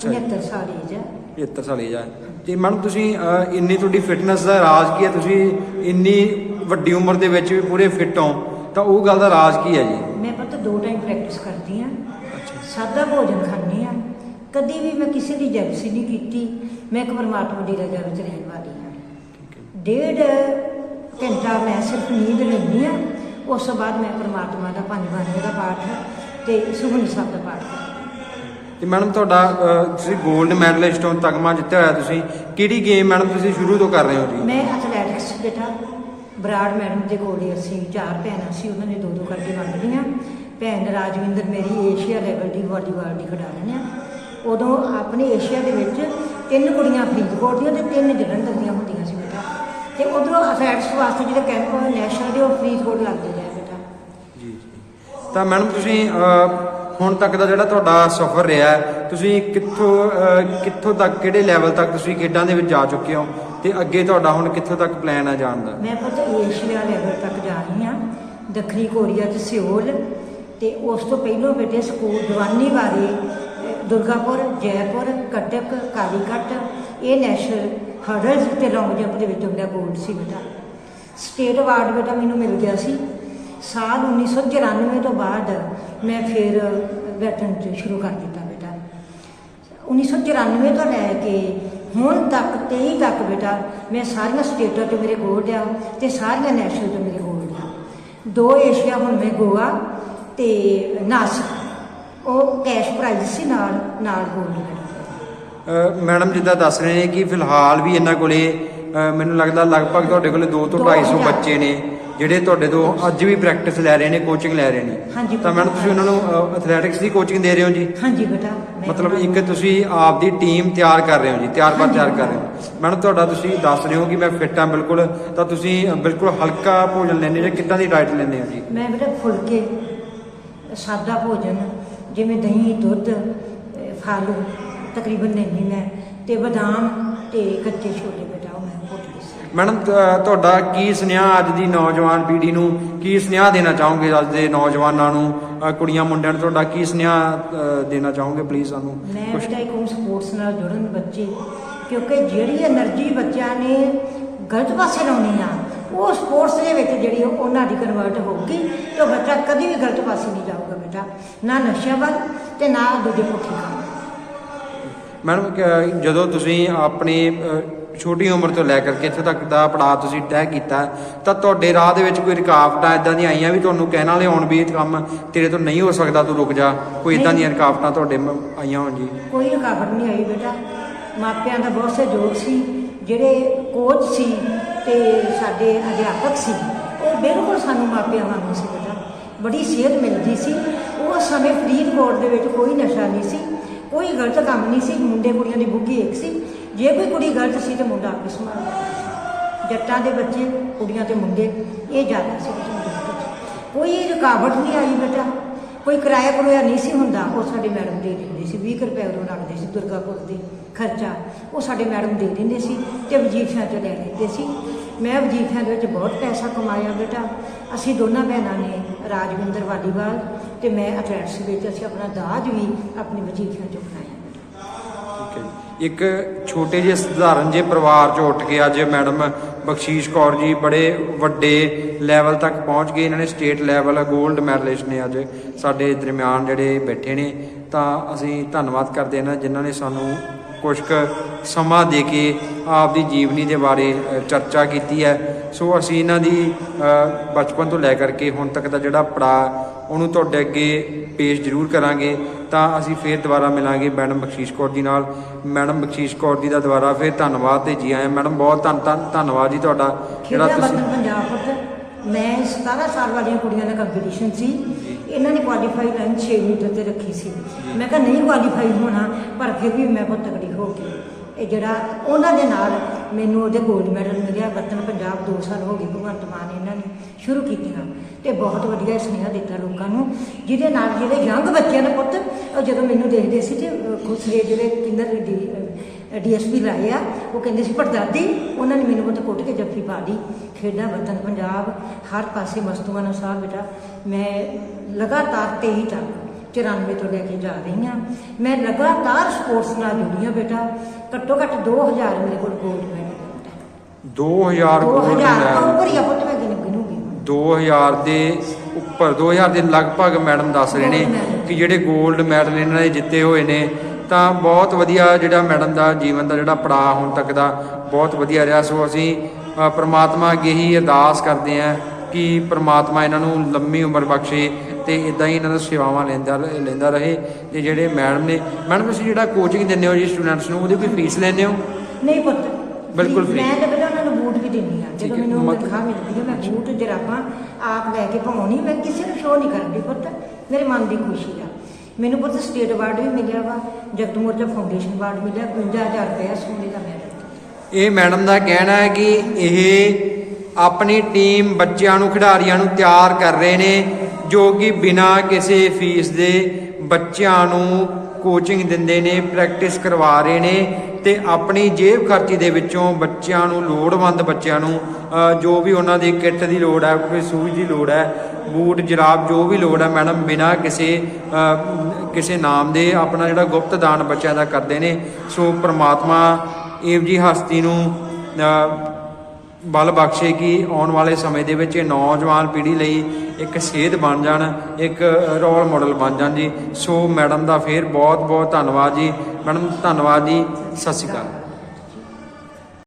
ਅੱਛਾ ਜੀ। 79 ਸਾਲ ਏਜ ਹੈ 75 ਸਾਲ ਏਜ ਹੈ ਤੇ ਮੈਡਮ ਤੁਸੀਂ ਅਹ, ਇੰਨੀ ਤੁਹਾਡੀ ਫਿਟਨੈਸ ਦਾ ਰਾਜ ਕੀ ਹੈ? ਤੁਸੀਂ ਇੰਨੀ ਵੱਡੀ ਉਮਰ ਦੇ ਵਿੱਚ ਵੀ ਪੂਰੇ ਫਿੱਟ ਹੋ ਤਾਂ ਉਹ ਗੱਲ ਦਾ ਰਾਜ ਕੀ ਹੈ ਜੀ? ਮੈਂ ਪਤਾ ਦੋ ਟਾਈਮ ਪ੍ਰੈਕਟਿਸ ਕਰਦੀ ਆ ਅੱਛਾ ਸਾਦਾ ਭੋਜਨ ਖਾਂਦੀ ਆ ਕਦੀ ਵੀ ਮੈਂ ਕਿਸੇ ਦੀ ਜੈਲਸੀ ਨਹੀਂ ਕੀਤੀ। ਮੈਂ ਇੱਕ ਪਰਮਾਤਮਾ ਦੀ ਰਜ਼ਾ ਵਿੱਚ ਰਹਿਣ ਵਾਲੀ ਹਾਂ। ਠੀਕ ਹੈ। ਡੇਢ ਘੰਟਾ ਮੈਂ ਸਿਰਫ ਨੀਂਦ ਲੈਂਦੀ ਆ ਉਸ ਤੋਂ ਬਾਅਦ ਮੈਂ ਪਰਮਾਤਮਾ ਦਾ ਪੰਜ ਬਾਣੀ ਦਾ ਪਾਠ ਤੇ ਸੁਖਮਨੀ ਸਾਹਿਬ ਦਾ ਪਾਠ ਕਰਦੀ ਹਾਂ। ਤੇ ਮੈਡਮ ਤੁਹਾਡਾ ਤੁਸੀਂ 골ਡ ਮੈਡਲਿਸਟ ਹੋ ਤਗਮਾ ਜਿੱਤਿਆ ਹੋਇਆ ਤੁਸੀਂ। ਕਿਹੜੀ ਗੇਮ ਮੈਡਮ ਤੁਸੀਂ ਸ਼ੁਰੂ ਤੋਂ ਕਰ ਰਹੇ ਹੋ ਜੀ? ਮੈਂ ਐਥਲੈਟਿਕਸ ਬੇਟਾ। ਬਰਾੜ ਮੈਡਮ ਦੇ ਕੋਲ ਅਸੀਂ ਚਾਰ ਭੈਣਾਂ ਸੀ ਉਹਨਾਂ ਨੇ ਦੋ ਦੋ ਕਰਕੇ ਵੰਡ ਲਈਆਂ। ਭੈਣ ਰਾਜਵਿੰਦਰ ਮੇਰੀ ਏਸ਼ੀਆ ਲੈਵਲ ਦੀ ਵਾਲੀਬਾਲ ਦੀ ਖਿਡਾਰਨ ਆ ਉਦੋਂ ਆਪਣੇ ਏਸ਼ੀਆ ਦੇ ਵਿੱਚ ਤਿੰਨ ਕੁੜੀਆਂ ਫਰੀਦਕੋਟ ਦੀਆਂ ਤੇ ਤਿੰਨ ਜਲੰਧਰ ਦੀਆਂ ਹੁੰਦੀਆਂ ਸੀ ਬੇਟਾ। ਤੇ ਉਧਰੋਂ ਐਥਲੈਟਿਕਸ ਵਾਸਤੇ ਜਿਹੜੇ ਕੈਂਪ ਨੈਸ਼ਨਲ ਦੇ ਉਹ ਫਰੀਦਕੋਟ ਲੱਗਦੇ ਰਹੇ ਬੇਟਾ। ਜੀ ਜੀ। ਤਾਂ ਮੈਡਮ ਤੁਸੀਂ ਹੁਣ ਤੱਕ ਦਾ ਜਿਹੜਾ ਤੁਹਾਡਾ ਸਫ਼ਰ ਰਿਹਾ ਤੁਸੀਂ ਕਿੱਥੋਂ ਕਿੱਥੋਂ ਤੱਕ, ਕਿਹੜੇ ਲੈਵਲ ਤੱਕ ਤੁਸੀਂ ਖੇਡਾਂ ਦੇ ਵਿੱਚ ਜਾ ਚੁੱਕੇ ਹੋ ਤੇ ਅੱਗੇ ਤੁਹਾਡਾ ਹੁਣ ਕਿੱਥੋਂ ਤੱਕ ਪਲਾਨ ਹੈ ਜਾਣ ਦਾ? ਮੈਂ ਪਤਾ ਏਸ਼ੀਆ ਲੈਵਲ ਤੱਕ ਜਾ ਰਹੀ ਹਾਂ, ਦੱਖਣੀ ਕੋਰੀਆ ਚ ਸਿਓਲ ਤੇ ਉਸ ਤੋਂ ਪਹਿਲਾਂ ਬੇਟੇ ਸਕੂਲ ਜਵਾਨੀ ਬਾਰੇ ਦੁਰਗਾਪੁਰ, ਜੈਪੁਰ, ਕਟਕ, ਕਾਲੀਕਟ, ਇਹ ਨੈਸ਼ਨਲ ਹਰਡਲਸ ਤੇ ਲੌਂਗ ਜੰਪ ਦੇ ਵਿੱਚ ਮੇਰਾ ਗੋਲਡ ਸੀ ਬੇਟਾ। ਸਟੇਟ ਅਵਾਰਡ ਬੇਟਾ ਮੈਨੂੰ ਮਿਲ ਗਿਆ ਸੀ। ਸਾਲ 1994 ਤੋਂ ਬਾਅਦ ਮੈਂ ਫਿਰ ਬੈਠਣ ਚ ਸ਼ੁਰੂ ਕਰ ਦਿੱਤਾ ਬੇਟਾ। 1994 ਤੋਂ ਲੈ ਕੇ ਹੁਣ ਤੱਕ 23 ਤੱਕ ਬੇਟਾ, ਮੈਂ ਸਾਰੀਆਂ ਸਟੇਟਾਂ 'ਚ ਮੇਰੇ ਗੋਲਡ ਆ ਤੇ ਸਾਰੀਆਂ ਨੈਸ਼ਨਲ 'ਚ ਮੇਰੇ ਗੋਲਡ ਆ ਦੋ ਏਸ਼ੀਆ, ਹੁਣ ਮੈਂ ਗੋਆ ਤੇ ਨਾਸਿਕ ਉਹ ਕੈਸ਼ ਪ੍ਰਾਈਜ਼ ਸੀ ਨਾਲ ਨਾਲ ਗੋਲਡ ਮੈਡਲ ਮੈਡਮ ਜਿੱਦਾਂ ਦੱਸ ਰਹੇ ਨੇ ਕਿ ਫਿਲਹਾਲ ਵੀ ਇਹਨਾਂ ਕੋਲੇ ਮੈਨੂੰ ਲੱਗਦਾ ਲਗਭਗ ਤੁਹਾਡੇ ਕੋਲੇ 2 ਤੋਂ ਦੋ 250 ਹਜ਼ਾਰ। ਬੱਚੇ ਨੇ ਜਿਹੜੇ ਤੁਹਾਡੇ ਤੋਂ ਅੱਜ ਵੀ ਪ੍ਰੈਕਟਿਸ ਲੈ ਰਹੇ ਨੇ ਕੋਚਿੰਗ ਲੈ ਰਹੇ ਨੇ। ਤਾਂ ਮੈਡਮ ਤੁਸੀਂ ਉਹਨਾਂ ਨੂੰ ਐਥਲੈਟਿਕਸ ਦੀ ਕੋਚਿੰਗ ਦੇ ਰਹੇ ਹੋ ਜੀ? ਹਾਂਜੀ ਬੇਟਾ ਮਤਲਬ ਇੱਕ ਤੁਸੀਂ ਆਪ ਦੀ ਟੀਮ ਤਿਆਰ ਕਰ ਰਹੇ ਹੋ ਜੀ ਤਿਆਰ ਪਰ ਤਿਆਰ ਕਰ ਰਹੇ ਹੋ। ਮੈਡਮ ਤੁਹਾਡਾ ਤੁਸੀਂ ਦੱਸ ਰਹੇ ਹੋ ਕਿ ਮੈਂ ਫਿੱਟ ਹਾਂ ਬਿਲਕੁਲ ਤਾਂ ਤੁਸੀਂ ਬਿਲਕੁਲ ਹਲਕਾ ਭੋਜਨ ਲੈਂਦੇ ਜਾਂ ਕਿੱਦਾਂ ਦੀ ਡਾਈਟ ਲੈਂਦੇ ਹੋ ਜੀ? ਮੈਂ ਬੇਟਾ ਫੁਲਕੇ ਸਾਦਾ ਭੋਜਨ ਜਿਵੇਂ ਦਹੀਂ ਦੁੱਧ ਫਲ ਤਕਰੀਬਨ ਲੈਂਦੀ ਮੈਂ ਤੇ ਬਦਾਮ ਤੇ ਕੱਚੇ ਛੋਲੇ ਬੇਟਾ। ਮੈਡਮ ਤੁਹਾਡਾ ਕੀ ਸੁਨੇਹਾ ਅੱਜ ਦੀ ਨੌਜਵਾਨ ਪੀੜ੍ਹੀ ਨੂੰ? ਕੀ ਸੁਨੇਹਾ ਦੇਣਾ ਚਾਹੋਗੇ ਅੱਜ ਦੇ ਨੌਜਵਾਨਾਂ ਨੂੰ? ਕੁੜੀਆਂ ਮੁੰਡਿਆਂ ਨੂੰ ਤੁਹਾਡਾ ਕੀ ਸੁਨੇਹਾ ਦੇਣਾ ਚਾਹੋਗੇ ਪਲੀਜ਼ ਸਾਨੂੰ? ਮੈਂ ਟਾਈਕੂਨ ਸਪੋਰਟਸ ਨਾਲ ਜੁੜਨ ਬੱਚੇ ਕਿਉਂਕਿ ਜਿਹੜੀ એનર્ਜੀ ਬੱਚਿਆਂ ਨੇ ਗਲਤ ਪਾਸੇ ਲਾਉਣੀ ਆ ਉਹ ਸਪੋਰਟਸ ਦੇ ਵਿੱਚ ਜਿਹੜੀ ਉਹਨਾਂ ਦੀ ਕਨਵਰਟ ਹੋਊਗੀ ਤੇ ਬੱਚਾ ਕਦੀ ਵੀ ਗਲਤ ਪਾਸੇ ਨਹੀਂ ਜਾਊਗਾ ਬੇਟਾ। ਨਾ ਨਸ਼ਿਆਂ ਵੱਲ ਤੇ ਨਾ ਦੂਜੇ ਪੱਖੇ ਮੈਡਮ ਜਦੋਂ ਤੁਸੀਂ ਆਪਣੇ ਛੋਟੀ ਉਮਰ ਤੋਂ ਲੈ ਕਰਕੇ ਇੱਥੇ ਤੱਕ ਦਾ ਪੜਾਅ ਤੁਸੀਂ ਤੈਅ ਕੀਤਾ ਤਾਂ ਤੁਹਾਡੇ ਰਾਹ ਦੇ ਵਿੱਚ ਕੋਈ ਰੁਕਾਵਟਾਂ ਇਦਾਂ ਦੀਆਂ ਆਈਆਂ ਵੀ ਤੁਹਾਨੂੰ ਕਹਿਣ ਵਾਲੇ ਆਉਣ ਵੀ ਇਹ ਕੰਮ ਤੇਰੇ ਤੋਂ ਨਹੀਂ ਹੋ ਸਕਦਾ ਤੂੰ ਰੁਕ ਜਾ। ਕੋਈ ਇਦਾਂ। ਦੀਆਂ ਰੁਕਾਵਟਾਂ ਤੁਹਾਡੇ ਮ- ਆਈਆਂ ਹੋਣ ਜੀ? ਕੋਈ ਰੁਕਾਵਟ ਨਹੀਂ ਆਈ ਬੇਟਾ। ਮਾਪਿਆਂ ਦਾ ਬਹੁਤ ਸਹਿਯੋਗ ਸੀ ਜਿਹੜੇ ਕੋਚ ਸੀ ਤੇ ਸਾਡੇ ਅਧਿਆਪਕ ਸੀ ਉਹ ਬਿਲਕੁਲ ਸਾਨੂੰ ਮਾਪਿਆਂ ਵਾਂਗੂ ਸੀ ਬੇਟਾ। ਬੜੀ ਸਿਹਤ ਮਿਲਦੀ ਸੀ ਉਹ ਸਮੇਂ ਫਰੀਦਕੋਟ ਦੇ ਵਿੱਚ ਕੋਈ ਨਸ਼ਾ ਨਹੀਂ ਸੀ। ਕੋਈ ਗਲਤ ਕੰਮ ਨਹੀਂ ਸੀ, ਮੁੰਡੇ ਕੁੜੀਆਂ ਦੀ ਬੁੱਗੀ ਇੱਕ ਸੀ। ਜੇ ਕੋਈ ਕੁੜੀ ਗਲਤ ਸੀ ਤੇ ਮੁੰਡਾ ਆਪੇ ਸੰਭਾਲਦਾ ਸੀ। ਜੱਟਾਂ ਦੇ ਬੱਚੇ, ਕੁੜੀਆਂ ਤੇ ਮੁੰਡੇ, ਇਹ ਜ਼ਿਆਦਾ ਸੀ। ਕੋਈ ਰੁਕਾਵਟ ਨਹੀਂ ਆਈ ਬੇਟਾ। ਕੋਈ ਕਿਰਾਇਆ ਕਰੋਇਆ ਨਹੀਂ ਸੀ ਹੁੰਦਾ। ਉਹ ਸਾਡੇ ਮੈਡਮ ਦੇ ਦਿੰਦੇ ਸੀ। 20 ਕੁ ਰੁਪਏ ਉਦੋਂ ਲੱਗਦੇ ਸੀ ਦੁਰਗਾਪੁਰ ਦੇ ਖਰਚਾ। ਉਹ ਸਾਡੇ ਮੈਡਮ ਦੇ ਦਿੰਦੇ ਸੀ ਤੇ ਵਜੀਫਿਆਂ ਚ ਲੈ ਲੈਂਦੇ ਸੀ। ਮੈਂ ਵਜੀਫਿਆਂ ਦੇ ਵਿੱਚ ਬਹੁਤ ਪੈਸਾ ਕਮਾਇਆ ਬੇਟਾ। ਅਸੀਂ ਦੋਨਾਂ ਭੈਣਾਂ ਨੇ ਰਾਜਵਿੰਦਰ ਵਾਲੀਵਾਲ ਤੇ ਮੈਂ ਅਥਲੈਟਿਕਸ ਵਿੱਚ ਅਸੀਂ ਆਪਣਾ ਦਾਜ ਵੀ ਆਪਣੀ ਵਜੀਫਿਆਂ ਚੋਂ ਬਣਾਇਆ। ਠੀਕ ਹੈ ਜੀ। ਇੱਕ ਛੋਟੇ ਜਿਹੇ ਸਧਾਰਨ ਜਿਹੇ ਪਰਿਵਾਰ ਚੋਂ ਉੱਠ ਕੇ ਅੱਜ ਮੈਡਮ ਬਖਸ਼ੀਸ਼ ਕੌਰ ਜੀ ਬੜੇ ਵੱਡੇ ਲੈਵਲ ਤੱਕ ਪਹੁੰਚ ਗਏ। ਇਹਨਾਂ ਨੇ ਸਟੇਟ ਲੈਵਲ 골ਡ ਮੈਡਲਿਸਟ ਨੇ ਅੱਜ ਸਾਡੇ ਦਰਮਿਆਨ ਜਿਹੜੇ ਬੈਠੇ ਨੇ। ਤਾਂ ਅਸੀਂ ਧੰਨਵਾਦ ਕਰਦੇ ਹਾਂ ਨਾ ਜਿਨ੍ਹਾਂ ਨੇ ਸਾਨੂੰ ਕੁਝ ਕੁ ਸਮਾਂ ਦੇ ਕੇ ਆਪ ਦੀ ਜੀਵਨੀ ਦੇ ਬਾਰੇ ਚਰਚਾ ਕੀਤੀ ਹੈ। ਸੋ ਅਸੀਂ ਇਹਨਾਂ ਦੀ ਬਚਪਨ ਤੋਂ ਲੈ ਕਰਕੇ ਹੁਣ ਤੱਕ ਦਾ ਜਿਹੜਾ ਪੜਾ ਉਹਨੂੰ ਤੁਹਾਡੇ ਅੱਗੇ ਪੇਸ਼ ਜ਼ਰੂਰ ਕਰਾਂਗੇ। ਤਾਂ ਅਸੀਂ ਫੇਰ ਦੁਬਾਰਾ ਮਿਲਾਂਗੇ ਮੈਡਮ ਬਖਸ਼ੀਸ਼ ਕੌਰ ਜੀ ਨਾਲ। ਮੈਡਮ ਬਖਸ਼ੀਸ਼ ਕੌਰ ਜੀ ਦਾ ਦੁਬਾਰਾ ਫੇਰ ਧੰਨਵਾਦ ਤੇ ਜੀ ਆਇਆਂ ਮੈਡਮ ਬਹੁਤ ਧੰਨ ਧੰਨ ਧੰਨਵਾਦ ਜੀ ਤੁਹਾਡਾ। ਜਿਹੜਾ ਤੁਸੀਂ ਪੰਜਾਬ ਪੁੱਤ? ਮੈਂ 17 ਸਾਲ ਵਾਲੀਆਂ ਕੁੜੀਆਂ ਦਾ ਕੰਪੀਟੀਸ਼ਨ ਸੀ। ਇਹਨਾਂ ਨੇ ਕੁਆਲੀਫਾਈ ਲਾਈਨ 6 ਮੀਟਰ ਤੇ ਰੱਖੀ ਸੀ। ਮੈਂ ਕਿਹਾ ਨਹੀਂ ਕੁਆਲੀਫਾਈ ਹੋਣਾ ਪਰ ਫਿਰ ਵੀ ਮੈਂ ਬਹੁਤ ਤਕੜੀ ਹੋ ਕੇ ਇਹ ਜਿਹੜਾ ਉਹਨਾਂ ਦੇ ਨਾਲ ਮੈਨੂੰ ਉਹਦੇ 골ਡ ਮੈਡਲ ਮਿਲਿਆ ਵਤਨ ਪੰਜਾਬ 2 ਸਾਲ ਹੋ ਗਏ ਭਗਵੰਤ ਮਾਨ ਇਹਨਾਂ ਨੇ ਸ਼ੁਰੂ ਕੀਤੀਆਂ ਤੇ ਬਹੁਤ ਵਧੀਆ ਸੁਨੇਹਾ ਦਿੱਤਾ ਲੋਕਾਂ ਨੂੰ ਜਿਹਦੇ ਨਾਲ ਜਿਹੜੇ ਯੰਗ ਬੱਚਿਆਂ ਨੇ ਪੁੱਤ ਉਹ ਜਦੋਂ ਮੈਨੂੰ ਦੇਖਦੇ ਸੀ ਤੇ ਅਹ, ਖੁਸ਼ ਰਹੇ ਜਿਹੜੇ ਕਿੰਦਰ ਦੀ ਡੀਐਸਪੀ ਲਾਏ ਆ ਉਹ ਕਹਿੰਦੇ ਸੀ ਪੜਦਾਦੀ ਉਹਨਾਂ ਨੇ ਮੈਨੂੰ ਪੁੱਤ ਕੁੱਟ ਕੇ ਜੱਫੀ ਪਾ ਲਈ ਖੇਡਾਂ ਵਤਨ ਪੰਜਾਬ ਹਰ ਪਾਸੇ ਮਸਤੂਆਂ ਨੂੰ ਸਾਹ ਬੇਟਾ। ਮੈਂ ਲਗਾਤਾਰ 23 ਤੱਕ 94 ਤੋਂ ਲੈ ਕੇ ਜਾ ਰਹੀ ਹਾਂ। ਮੈਂ ਲਗਾਤਾਰ ਸਪੋਰਟਸ ਨਾਲ ਜੁੜੀ ਹਾਂ ਬੇਟਾ। ਘੱਟੋ ਘੱਟ 2000 ਮੇਰੇ ਕੋਲ ਗੋਲਡ ਮੈਡਲ ਹੈ 2000 ਗੋਲਡ 2000 ਤੋਂ ਮੈਡਲ ਉੱਪਰ ਹੀ ਆ ਪੁੱਤ ਮੈਂ ਗਿਣ ਗਿਣੂਗੀ 2000 ਦੇ ਉੱਪਰ 2000 ਦੇ ਲਗਭਗ ਮੈਡਮ ਦੱਸ ਰਹੇ ਨੇ ਕਿ ਜਿਹੜੇ 골ਡ ਮੈਡਲ ਇਹਨਾਂ ਨੇ ਜਿੱਤੇ ਹੋਏ ਨੇ ਤਾਂ ਬਹੁਤ ਵਧੀਆ ਜਿਹੜਾ ਮੈਡਮ ਦਾ ਜੀਵਨ ਦਾ ਜਿਹੜਾ ਪੜਾਅ ਹੁਣ ਤੱਕ ਦਾ ਬਹੁਤ ਵਧੀਆ ਰਿਹਾ। ਸੋ ਅਸੀਂ ਪ੍ਰਮਾਤਮਾ ਅੱਗੇ ਹੀ ਅਰਦਾਸ ਕਰਦੇ ਹਾਂ ਕਿ ਪ੍ਰਮਾਤਮਾ ਇਹਨਾਂ ਨੂੰ ਲੰਮੀ ਉਮਰ ਬਖਸ਼ੇ ਤੇ ਇਦਾਂ ਹੀ ਇਹਨਾਂ ਦਾ ਸੇਵਾਵਾਂ ਲੈਂਦਾ ਲੈਂਦਾ ਰਹੇ ਤੇ ਜਿਹੜੇ ਮੈਡਮ ਨੇ ਮੈਡਮ ਤੁਸੀਂ ਜਿਹੜਾ ਕੋਚਿੰਗ ਦਿੰਦੇ ਹੋ ਜੀ ਸਟੂਡੈਂਟਸ ਨੂੰ ਉਹਦੀ ਕੋਈ ਫੀਸ ਲੈਂਦੇ ਹੋ? ਨਹੀਂ ਪੁੱਤ ਬਿਲਕੁਲ ਮੈਂ free। ਤਾਂ ਬੇਟਾ ਉਹਨਾਂ ਨੂੰ ਬੂਟ ਵੀ ਦਿੰਦੀ ਠੀਕ ਜਦੋਂ ਮੈਨੂੰ ਤਨਖਾਹ ਮਿਲਦੀ ਹੈ ਮੈਂ ਬੂਟ ਜਰਾਬਾਂ ਆਪ ਲੈ ਕੇ ਪਾਉਣੀ ਮੈਂ ਕਿਸੇ ਨੂੰ ਸ਼ੋਅ ਨਹੀਂ ਕਰਦੀ ਪੁੱਤ। ਮੇਰੇ ਮਨ ਦੀ ਖੁਸ਼ੀ ਆ ਮੈਨੂੰ ਪੁੱਤ ਸਟੇਟ ਅਵਾਰਡ ਵੀ ਮਿਲਿਆ ਵਾ, ਜਗਤ ਮੋਰਚਾ ਫਾਊਂਡੇਸ਼ਨ ਅਵਾਰਡ ਮਿਲਿਆ 51000 ਰੁਪਏ ਸੋਨੇ ਦਾ ਮੈਡਲ। ਇਹ ਮੈਡਮ ਦਾ ਕਹਿਣਾ ਹੈ ਕਿ ਇਹ ਆਪਣੀ ਟੀਮ ਬੱਚਿਆਂ ਨੂੰ, ਖਿਡਾਰੀਆਂ ਨੂੰ ਤਿਆਰ ਕਰ ਰਹੇ ਨੇ, ਜੋ ਕਿ ਬਿਨਾਂ ਕਿਸੇ ਫੀਸ ਦੇ ਬੱਚਿਆਂ ਨੂੰ ਕੋਚਿੰਗ ਦਿੰਦੇ ਨੇ ਪ੍ਰੈਕਟਿਸ ਕਰਵਾ ਰਹੇ ਨੇ ਤੇ ਆਪਣੀ ਜੇਬ ਖਰਚੀ ਦੇ ਵਿੱਚੋਂ ਬੱਚਿਆਂ ਨੂੰ, ਲੋੜਵੰਦ ਬੱਚਿਆਂ ਨੂੰ ਜੋ ਵੀ ਉਹਨਾਂ ਦੀ ਕਿੱਟ ਦੀ ਲੋੜ ਹੈ, ਕੋਈ ਸੂਝ ਦੀ ਲੋੜ ਹੈ ਬੂਟ ਜਰਾਬ ਜੋ ਵੀ ਲੋੜ ਹੈ ਮੈਡਮ, ਬਿਨਾਂ ਕਿਸੇ ਕਿਸੇ ਨਾਮ ਦੇ ਆਪਣਾ ਜਿਹੜਾ ਗੁਪਤ ਦਾਨ ਬੱਚਿਆਂ ਦਾ ਕਰਦੇ ਨੇ। ਸੋ ਪ੍ਰਮਾਤਮਾ ਏਵ ਜੀ ਹਸਤੀ ਨੂੰ ਬਲ ਬਖਸ਼ੇ ਕਿ ਆਉਣ ਵਾਲੇ ਸਮੇਂ ਦੇ ਵਿੱਚ ਇਹ ਨੌਜਵਾਨ ਪੀੜ੍ਹੀ ਲਈ ਇੱਕ ਸੇਧ ਬਣ ਜਾਣ, ਇੱਕ ਰੋਲ ਮਾਡਲ ਬਣ ਜਾਣ ਜੀ। ਸੋ ਮੈਡਮ ਦਾ ਫੇਰ ਬਹੁਤ ਬਹੁਤ ਧੰਨਵਾਦ ਜੀ। ਮੈਡਮ, ਧੰਨਵਾਦ ਜੀ। ਸਤਿ ਸ਼੍ਰੀ ਅਕਾਲ।